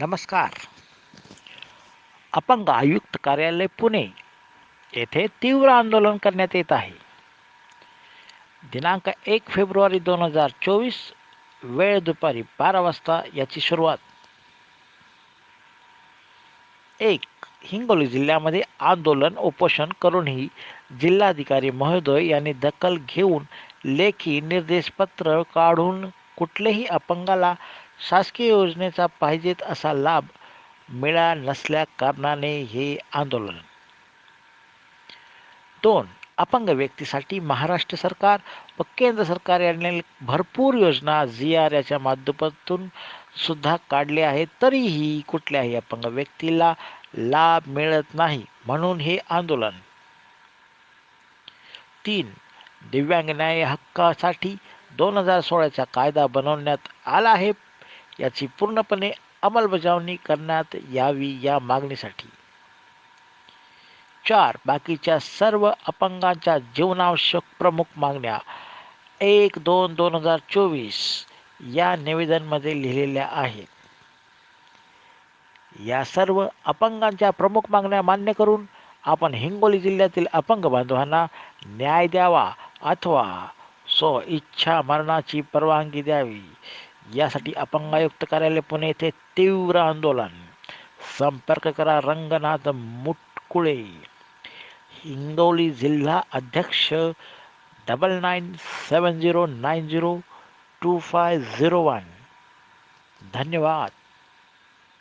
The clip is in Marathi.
नमस्कार. अपंग आयुक्त कार्यालय पुणे येथे तीव्र आंदोलन करण्यात येत आहे. दिनांक एक फेब्रुवारी दोन हजार चोवीस वेळ दुपारी बारा वाजता याची सुरुवात. एक हिंगोली जिल्ह्यामध्ये आंदोलन उपोषण करूनही जिल्हाधिकारी महोदय यांनी दखल घेऊन लेखी निर्देशपत्र काढून कुठलेही अपंगाला शासकीय योजनेचा पाहिजेत असा लाभ मिळाला नसल्या कारणाने हे आंदोलन. दोन अपंग व्यक्तीसाठी महाराष्ट्र सरकार व केंद्र सरकार यांनी भरपूर योजना जी आर याच्या माध्यमातून सुद्धा काढले आहेत. तरीही कुठल्याही अपंग व्यक्तीला लाभ मिळत नाही म्हणून हे आंदोलन. तीन दिव्यांग न्याय हक्कासाठी दोन हजार सोळाचा कायदा बनवण्यात आला आहे. याची पूर्णपणे अंमलबजावणी करण्यात यावी या मागणीसाठी. चार बाकीच्या सर्व अपंगांच्या जीवनावश्यक प्रमुख मागण्या. एक दोन दोन हजार चोवीस या निवेदनमध्ये लिहिलेल्या आहेत. या सर्व अपंगांच्या प्रमुख मागण्या मान्य करून आपण हिंगोली जिल्ह्यातील अपंग बांधवांना न्याय द्यावा अथवा स्व इच्छा मरणाची परवानगी द्यावी. यासाठी अपंगायुक्त कार्यालय पुणे येथे तीव्र आंदोलन. संपर्क करा रंगनाथ मुटकुळे. हिंगोली जिल्हा अध्यक्ष double nine seven zero nine zero two five zero one धन्यवाद.